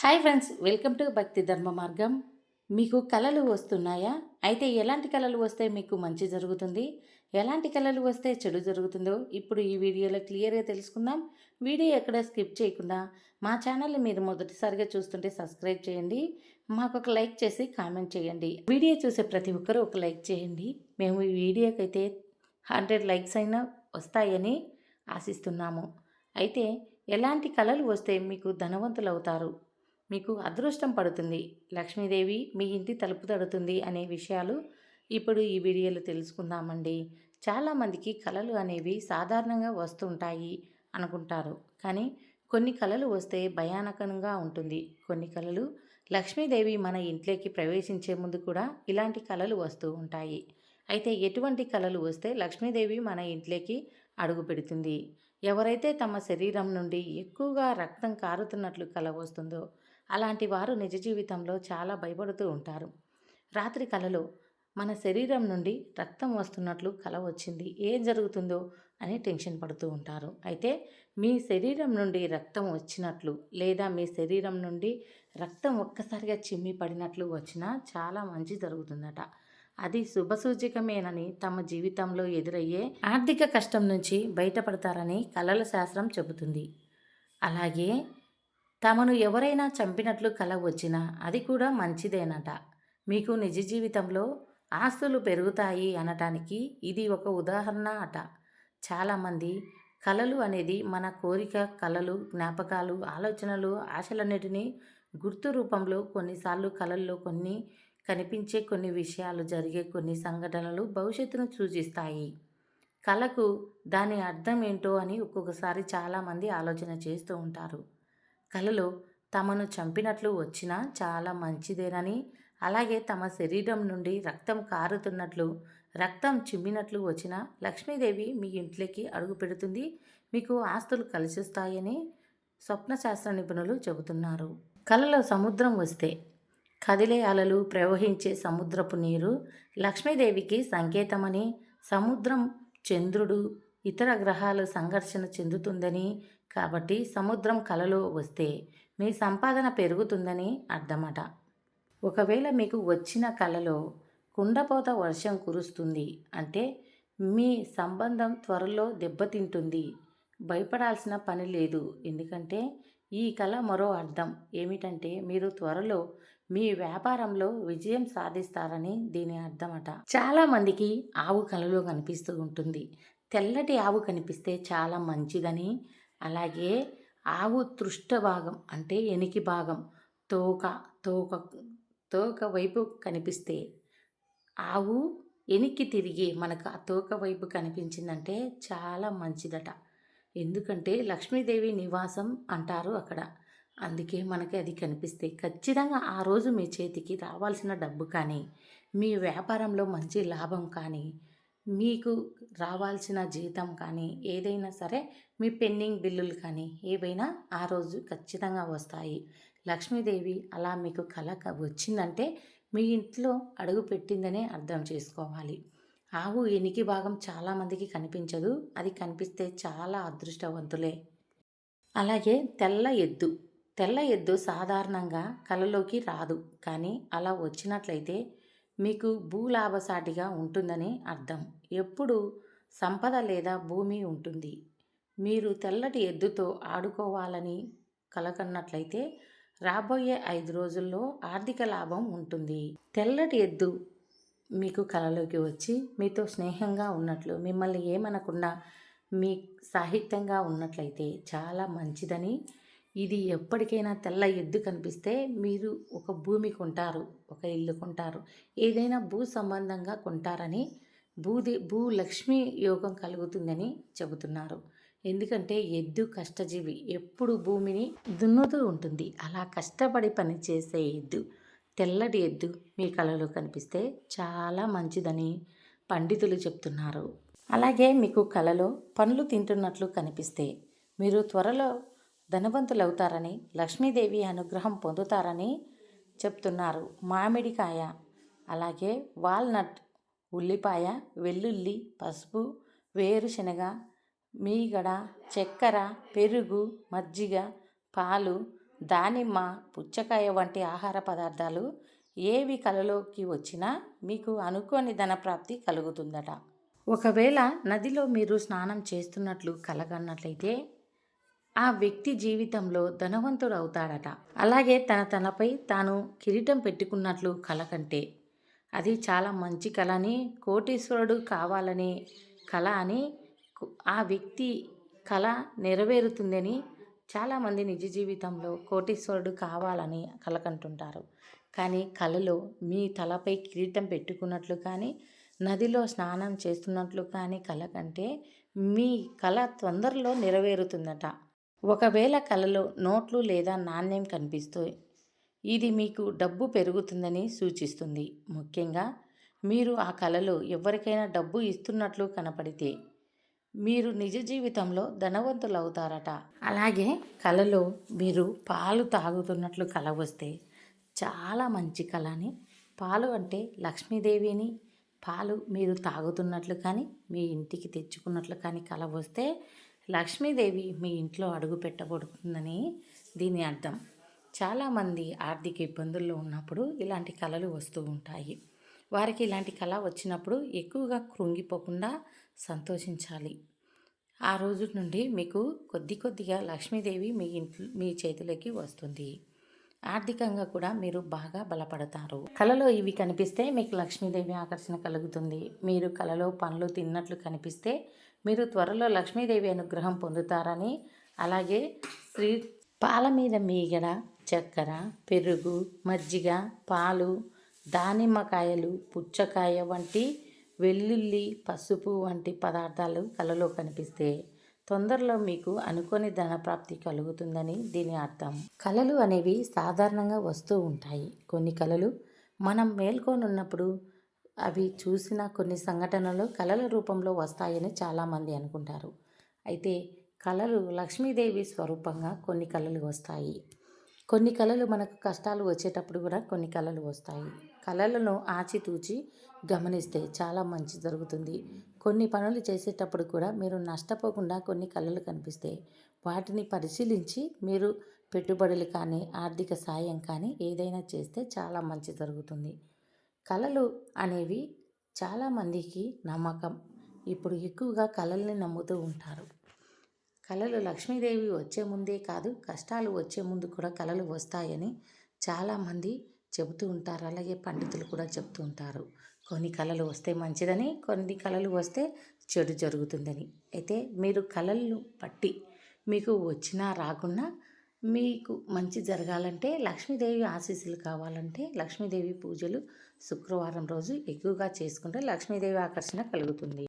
Hi friends welcome to భక్తి ధర్మ మార్గం మీకు కళలు వస్తున్నాయా? అయితే ఎలాంటి కళలు వస్తే మీకు మంచి జరుగుతుంది? ఎలాంటి కళలు వస్తే చెడు జరుగుతుందో ఇప్పుడు ఈ వీడియోలో క్లియర్గా తెలుసుకుందాం. వీడియో ఎక్కడ స్కిప్ చేయకుండా మా ఛానల్ని మీరు మొదటిసారిగా చూస్తుంటే సబ్స్క్రైబ్ చేయండి. మాకు ఒక లైక్ చేసి కామెంట్ చేయండి. వీడియో చూసే ప్రతి ఒక్కరూ ఒక లైక్ చేయండి. మేము ఈ వీడియోకి అయితే హండ్రెడ్ లైక్స్ అయినా వస్తాయని ఆశిస్తున్నాము. అయితే ఎలాంటి కళలు వస్తే మీకు ధనవంతులు అవుతారు మీకు అదృష్టం పడుతుంది. లక్ష్మీదేవి మీ ఇంటి తలుపు తడుతుంది అనే విషయాలు ఇప్పుడు ఈ వీడియోలో తెలుసుకుందామండి. చాలామందికి కళలు అనేవి సాధారణంగా వస్తుంటాయి అనుకుంటారు. కానీ కొన్ని కళలు వస్తే భయానకంగా ఉంటుంది. కొన్ని కళలు లక్ష్మీదేవి మన ఇంట్లోకి ప్రవేశించే ముందు కూడా ఇలాంటి కళలు వస్తూ ఉంటాయి. అయితే ఎటువంటి కళలు వస్తే లక్ష్మీదేవి మన ఇంట్లోకి అడుగు పెడుతుంది. ఎవరైతే తమ శరీరం నుండి ఎక్కువగా రక్తం కారుతున్నట్లు కల వస్తుందో అలాంటి వారు నిజ జీవితంలో చాలా భయపడుతూ ఉంటారు. రాత్రి కలలో మన శరీరం నుండి రక్తం వస్తున్నట్లు కల వచ్చింది. ఏం జరుగుతుందో అని టెన్షన్ పడుతూ ఉంటారు. అయితే మీ శరీరం నుండి రక్తం వచ్చినట్లు లేదా మీ శరీరం నుండి రక్తం ఒక్కసారిగా చిమ్మి పడినట్లు వచ్చినా చాలా మంచి జరుగుతుందట. అది శుభసూచకమేనని తమ జీవితంలో ఎదురయ్యే ఆర్థిక కష్టం నుంచి బయటపడతారని కళల శాస్త్రం చెబుతుంది. అలాగే తమను ఎవరైనా చంపినట్లు కల వచ్చినా అది కూడా మంచిదేనట. మీకు నిజ జీవితంలో ఆస్తులు పెరుగుతాయి అనటానికి ఇది ఒక ఉదాహరణ అట. చాలామంది కళలు అనేది మన కోరిక కళలు జ్ఞాపకాలు ఆలోచనలు ఆశలన్నిటినీ గుర్తు రూపంలో కొన్నిసార్లు కళల్లో కొన్ని కనిపించే కొన్ని విషయాలు జరిగే కొన్ని సంఘటనలు భవిష్యత్తును సూచిస్తాయి. కళకు దాని అర్థం ఏంటో అని ఒక్కొక్కసారి చాలామంది ఆలోచన చేస్తూ ఉంటారు. కలలో తమను చంపినట్లు వచ్చినా చాలా మంచిదేనని అలాగే తమ శరీరం నుండి రక్తం కారుతున్నట్లు రక్తం చిమ్మినట్లు వచ్చిన లక్ష్మీదేవి మీ ఇంట్లోకి అడుగు పెడుతుంది. మీకు ఆస్తులు కలిసిస్తాయని స్వప్నశాస్త్ర నిపుణులు చెబుతున్నారు. కలలో సముద్రం వస్తే కదిలే అలలు ప్రవహించే సముద్రపు నీరు లక్ష్మీదేవికి సంకేతమని సముద్రం చంద్రుడు ఇతర గ్రహాలు సంఘర్షణ చెందుతుందని కాబట్టి సముద్రం కలలో వస్తే మీ సంపాదన పెరుగుతుందని అర్థమట. ఒకవేళ మీకు వచ్చిన కలలో కుండపోత వర్షం కురుస్తుంది అంటే మీ సంబంధం త్వరలో దెబ్బతింటుంది. భయపడాల్సిన పని లేదు. ఎందుకంటే ఈ కళ మరో అర్థం ఏమిటంటే మీరు త్వరలో మీ వ్యాపారంలో విజయం సాధిస్తారని దీని అర్థమట. చాలామందికి ఆవు కళలో కనిపిస్తూ ఉంటుంది. తెల్లటి ఆవు కనిపిస్తే చాలా మంచిదని అలాగే ఆవు తృష్ట భాగం అంటే ఎనికి భాగం. తోక తోక తోక వైపు కనిపిస్తే ఆవు ఎనికి తిరిగి మనకు ఆ తోక వైపు కనిపించిందంటే చాలా మంచిదట. ఎందుకంటే లక్ష్మీదేవి నివాసం అంటారు అక్కడ. అందుకే మనకి అది కనిపిస్తే ఖచ్చితంగా ఆ రోజు మీ చేతికి రావాల్సిన డబ్బు కానీ మీ వ్యాపారంలో మంచి లాభం కానీ మీకు రావాల్సిన జీతం కానీ ఏదైనా సరే మీ పెండింగ్ బిల్లులు కానీ ఏవైనా ఆ రోజు ఖచ్చితంగా వస్తాయి. లక్ష్మీదేవి అలా మీకు కళ వచ్చిందంటే మీ ఇంట్లో అడుగు పెట్టిందనే అర్థం చేసుకోవాలి. ఆవు ఎనికి భాగం చాలామందికి కనిపించదు. అది కనిపిస్తే చాలా అదృష్టవంతులే. అలాగే తెల్ల ఎద్దు. తెల్ల ఎద్దు సాధారణంగా కళలోకి రాదు. కానీ అలా వచ్చినట్లయితే మీకు భూలాభసాటిగా ఉంటుందని అర్థం. ఎప్పుడు సంపద లేదా భూమి ఉంటుంది. మీరు తెల్లటి ఎద్దుతో ఆడుకోవాలని కలకన్నట్లయితే రాబోయే ఐదు రోజుల్లో ఆర్థిక లాభం ఉంటుంది. తెల్లటి ఎద్దు మీకు కలలోకి వచ్చి మీతో స్నేహంగా ఉన్నట్లు మిమ్మల్ని ఏమనకుండా మీ సాహిత్యంగా ఉన్నట్లయితే చాలా మంచిదని ఇది ఎప్పటికైనా తెల్ల ఎద్దు కనిపిస్తే మీరు ఒక భూమి కొంటారు ఒక ఇల్లు కొంటారు ఏదైనా భూ సంబంధంగా కొంటారని భూది భూ లక్ష్మి యోగం కలుగుతుందని చెబుతున్నారు. ఎందుకంటే ఎద్దు కష్టజీవి ఎప్పుడు భూమిని దున్నుతూ ఉంటుంది. అలా కష్టపడి పని చేసే ఎద్దు తెల్లటి ఎద్దు మీ కళలో కనిపిస్తే చాలా మంచిదని పండితులు చెప్తున్నారు. అలాగే మీకు కళలో పండ్లు తింటున్నట్లు కనిపిస్తే మీరు త్వరలో ధనవంతులవుతారని లక్ష్మీదేవి అనుగ్రహం పొందుతారని చెప్తున్నారు. మామిడికాయ అలాగే వాల్నట్ ఉల్లిపాయ వెల్లుల్లి పసుపు వేరుశనగ మీగడ చక్కెర పెరుగు మజ్జిగ పాలు దానిమ్మ పుచ్చకాయ వంటి ఆహార పదార్థాలు ఏవి కలలోకి వచ్చినా మీకు అనుకోని ధనప్రాప్తి కలుగుతుందట. ఒకవేళ నదిలో మీరు స్నానం చేస్తున్నట్లు కలగన్నట్లయితే ఆ వ్యక్తి జీవితంలో ధనవంతుడు అవుతాడట అలాగే తన తనపై తాను కిరీటం పెట్టుకున్నట్లు కల కంటే. అది చాలా మంచి కళ అని కోటీశ్వరుడు కావాలని కళ అని ఆ వ్యక్తి కళ నెరవేరుతుందని చాలామంది నిజ జీవితంలో కోటీశ్వరుడు కావాలని కలకంటుంటారు కానీ కళలో మీ తలపై కిరీటం పెట్టుకున్నట్లు కానీ నదిలో స్నానం చేస్తున్నట్లు కానీ కళ కంటే మీ కళ తొందరలో నెరవేరుతుందట. ఒకవేళ కలలో నోట్లు లేదా నాణ్యం కనిపిస్తే ఇది మీకు డబ్బు పెరుగుతుందని సూచిస్తుంది. ముఖ్యంగా మీరు ఆ కళలో ఎవరికైనా డబ్బు ఇస్తున్నట్లు కనపడితే మీరు నిజ జీవితంలో ధనవంతులు అవుతారట అలాగే కళలో మీరు పాలు తాగుతున్నట్లు కల వస్తే చాలా మంచి కళ అని. పాలు అంటే లక్ష్మీదేవిని పాలు మీరు తాగుతున్నట్లు కానీ మీ ఇంటికి తెచ్చుకున్నట్లు కానీ కల వస్తే లక్ష్మీదేవి మీ ఇంట్లో అడుగు పెట్టబడుతుందని దీని అర్థం. చాలామంది ఆర్థిక ఇబ్బందుల్లో ఉన్నప్పుడు ఇలాంటి కళలు వస్తూ ఉంటాయి. వారికి ఇలాంటి కళ వచ్చినప్పుడు ఎక్కువగా కృంగిపోకుండా సంతోషించాలి. ఆ రోజు నుండి మీకు కొద్ది కొద్దిగా లక్ష్మీదేవి మీ ఇంట్లో మీ చేతిలోకి వస్తుంది. ఆర్థికంగా కూడా మీరు బాగా బలపడతారు. కళలో ఇవి కనిపిస్తే మీకు లక్ష్మీదేవి ఆకర్షణ కలుగుతుంది. మీరు కళలో పండ్లు తిన్నట్లు కనిపిస్తే మీరు త్వరలో లక్ష్మీదేవి అనుగ్రహం పొందుతారని. అలాగే శ్రీ పాల మీద మీగడ చక్కెర పెరుగు మజ్జిగ పాలు దానిమ్మకాయలు పుచ్చకాయ వంటి వెల్లుల్లి పసుపు వంటి పదార్థాలు కలలో కనిపిస్తే తొందరలో మీకు అనుకోని ధనప్రాప్తి కలుగుతుందని దీని అర్థం. కళలు అనేవి సాధారణంగా వస్తూ ఉంటాయి. కొన్ని కళలు మనం మేల్కొనున్నప్పుడు అవి చూసిన కొన్ని సంఘటనలు కళల రూపంలో వస్తాయని చాలామంది అనుకుంటారు. అయితే కళలు లక్ష్మీదేవి స్వరూపంగా కొన్ని కళలు వస్తాయి. కొన్ని కళలు మనకు కష్టాలు వచ్చేటప్పుడు కూడా కొన్ని కళలు వస్తాయి. కళలను ఆచితూచి గమనిస్తే చాలా మంచి జరుగుతుంది. కొన్ని పనులు చేసేటప్పుడు కూడా మీరు నష్టపోకుండా కొన్ని కళలు కనిపిస్తాయి వాటిని పరిశీలించి మీరు పెట్టుబడులు కానీ ఆర్థిక సాయం కానీ ఏదైనా చేస్తే చాలా మంచి జరుగుతుంది. కళలు అనేవి చాలామందికి నమ్మకం. ఇప్పుడు ఎక్కువగా కళల్ని నమ్ముతూ ఉంటారు. కళలు లక్ష్మీదేవి వచ్చే ముందే కాదు కష్టాలు వచ్చే ముందు కూడా కళలు వస్తాయని చాలామంది చెబుతూ ఉంటారు. అలాగే పండితులు కూడా చెబుతూ ఉంటారు. కొన్ని కళలు వస్తే మంచిదని కొన్ని కళలు వస్తే చెడు జరుగుతుందని. అయితే మీరు కళలను పట్టి మీకు వచ్చినా రాకున్నా మీకు మంచి జరగాలంటే లక్ష్మీదేవి ఆశీస్సులు కావాలంటే లక్ష్మీదేవి పూజలు శుక్రవారం రోజు ఎక్కువగా చేసుకుంటే లక్ష్మీదేవి ఆకర్షణ కలుగుతుంది.